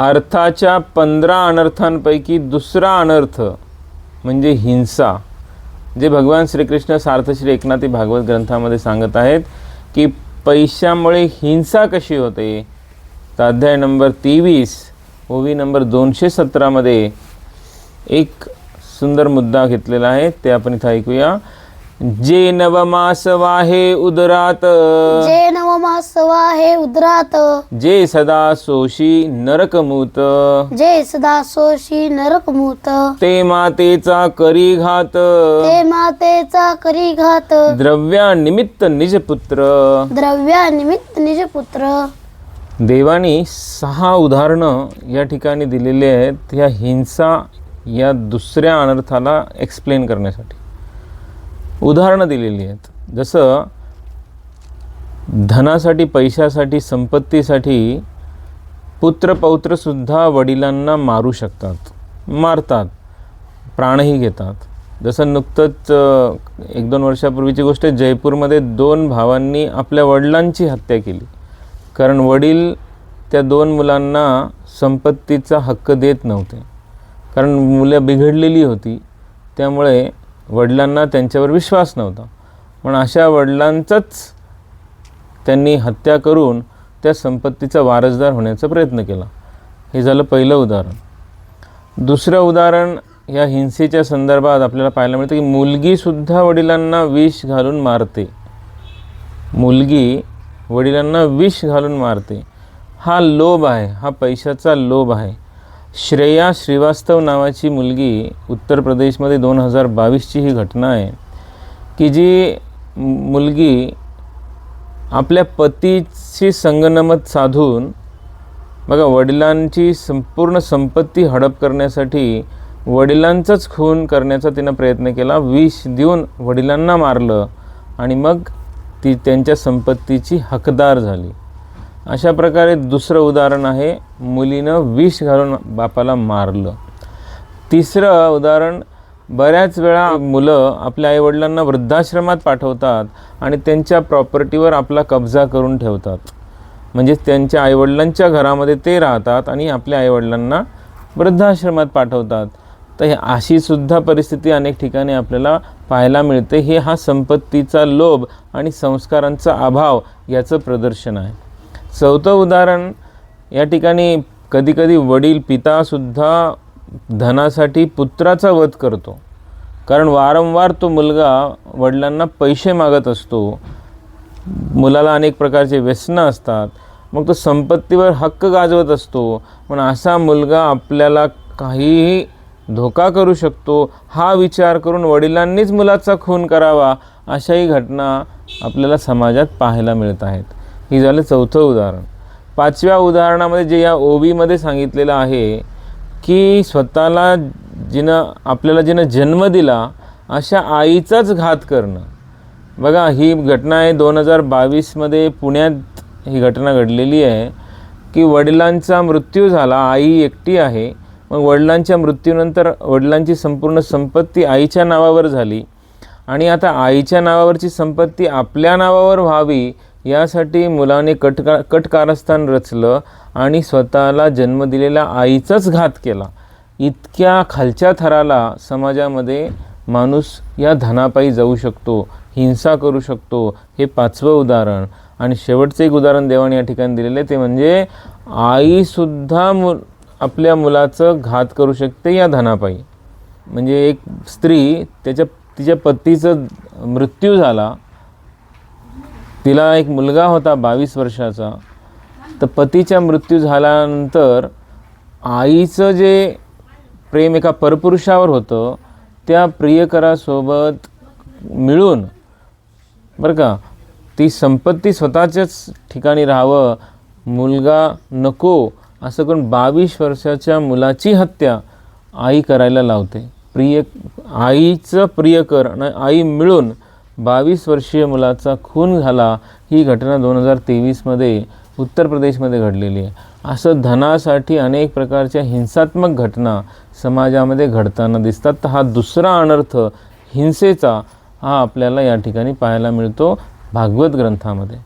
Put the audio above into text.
अर्थाच्या पंधरा अनर्थांपैकी दुसरा अनर्थ म्हणजे हिंसा जे भगवान श्रीकृष्ण सार्थश्री एकनाथी भागवत ग्रंथामध्ये सांगत आहेत की पैशामुळे हिंसा कशी होते? तर अध्याय नंबर तेवीस ओवी नंबर दोनशे सतरामध्ये एक सुंदर मुद्दा घेतलेला आहे ते आपण इथं ऐकूया. जे नवमास वाहे उदरात जे नवमास वाहे उदरात। जे सदा सोशी नरकमूत। जे सदा सोशी नरकमूत। ते मातेचा करी घात। ते मातेचा करी घात। द्रव्यानिमित्त निजपुत्र द्रव्या निमित्त निज पुत्र। देवानी सहा उदाहरणं या ठिकाणी दिलेली आहेत. ह्या हिंसा या दुसऱ्या अनर्थाला एक्सप्लेन करण्यासाठी. उदाहरणं दिलेली आहेत. जसं धनासाठी पैशासाठी संपत्तीसाठी पुत्र पौत्रसुद्धा वडिलांना मारू शकतात. मारतात. प्राणही घेतात. जसं नुकतंच एक दोन वर्षापूर्वीची गोष्ट जयपूरमध्ये दोन भावांनी आपल्या वडिलांची हत्या केली. कारण वडील त्या दोन मुलांना संपत्तीचा हक्क देत नव्हते. कारण मुलं बिघडलेली होती. त्यामुळे वडिलांना त्यांच्यावर विश्वास नव्हता. पण अशा वडिलांचाच त्यांनी हत्या करून त्या संपत्तीचा वारसदार होण्याचा प्रयत्न केला. हे झालं पहिलं उदाहरण. दुसरं उदाहरण या हिंसेच्या संदर्भात आपल्याला पाहायला मिळतं की मुलगीसुद्धा वडिलांना विष घालून मारते. मुलगी वडिलांना विष घालून मारते. हा लोभ आहे हा पैशाचा लोभ आहे. श्रेया श्रीवास्तव नावाची मुलगी उत्तर प्रदेशमध्ये दोन हजार बावीसची ही घटना आहे की जी मुलगी आपल्या पतीची संगनमत साधून बघा वडिलांची संपूर्ण संपत्ती हडप करण्यासाठी वडिलांचाच खून करण्याचा तिनं प्रयत्न केला. विष देऊन वडिलांना मारलं आणि मग ती त्यांच्या संपत्तीची हकदार झाली. अशा प्रकारे दुसरं उदाहरण आहे मुलीनं विष घालून बापाला मारलं. तिसरं उदाहरण बऱ्याच वेळा मुलं आपल्या आईवडिलांना वृद्धाश्रमात पाठवतात आणि त्यांच्या प्रॉपर्टीवर आपला कब्जा करून ठेवतात. म्हणजे त्यांच्या आईवडिलांच्या घरामध्ये ते राहतात आणि आपल्या आईवडिलांना वृद्धाश्रमात पाठवतात. तर हे अशी सुद्धा परिस्थिती अनेक ठिकाणी आपल्याला पाहायला मिळते. हे हा संपत्तीचा लोभ आणि संस्कारांचा अभाव याचं प्रदर्शन आहे. चौथं उदाहरण या ठिकाणी कधीकधी वडील पितासुद्धा धनासाठी पुत्राचा वध करतो. कारण वारंवार तो मुलगा वडिलांना पैसे मागत असतो. मुलाला अनेक प्रकारचे व्यसनं असतात. मग तो संपत्तीवर हक्क गाजवत असतो. पण असा मुलगा आपल्याला काहीही धोका करू शकतो. हा विचार करून वडिलांनीच मुलाचा खून करावा अशाही घटना आपल्याला समाजात पाहायला मिळत आहेत. ही झालं चौथं उदाहरण. पाचव्या उदाहरणामध्ये जे या ओबीमध्ये सांगितलेलं आहे की स्वतःला जिनं आपल्याला जिनं जन्म दिला अशा आईचाच घात करणं. बघा ही घटना आहे दोन हजार बावीसमध्ये पुण्यात ही घटना घडलेली आहे की वडिलांचा मृत्यू झाला आई एकटी आहे मग वडिलांच्या मृत्यूनंतर वडिलांची संपूर्ण संपत्ती आईच्या नावावर झाली. आणि आता आईच्या नावावरची संपत्ती आपल्या नावावर व्हावी यासाठी मुलाने कटका कटकारस्थान रचलं आणि स्वतःला जन्म दिलेल्या आईचाच घात केला. इतक्या खालच्या थराला समाजामध्ये माणूस या धनापायी जाऊ शकतो हिंसा करू शकतो हे पाचवं उदाहरण. आणि शेवटचं एक उदाहरण देवाने या ठिकाणी दिलेलं आहे ते म्हणजे आईसुद्धा मु आपल्या मुलाचं घात करू शकते या धनापायी. म्हणजे एक स्त्री त्याच्या तिच्या पतीचं मृत्यू झाला तिला एक मुलगा होता बावीस वर्षाचा. तर पतीचा मृत्यू झाल्यानंतर आईचं जे प्रेम एका परपुरुषावर होतं त्या प्रियकरासोबत मिळून बरं का ती संपत्ती स्वतःच्याच ठिकाणी राहावं मुलगा नको असं करून बावीस वर्षाच्या मुलाची हत्या आई करायला लावते. प्रिय आईचं प्रियकर आणि आई मिळून बावीस वर्षीय मुलाचा खून झाला ही घटना दोन हजार तेवीसमध्ये उत्तर प्रदेशमध्ये घडलेली आहे. असं धनासाठी अनेक प्रकारच्या हिंसात्मक घटना समाजामध्ये घडताना दिसतात. तर हा दुसरा अनर्थ हिंसेचा हा आपल्याला या ठिकाणी पाहायला मिळतो भागवत ग्रंथामध्ये.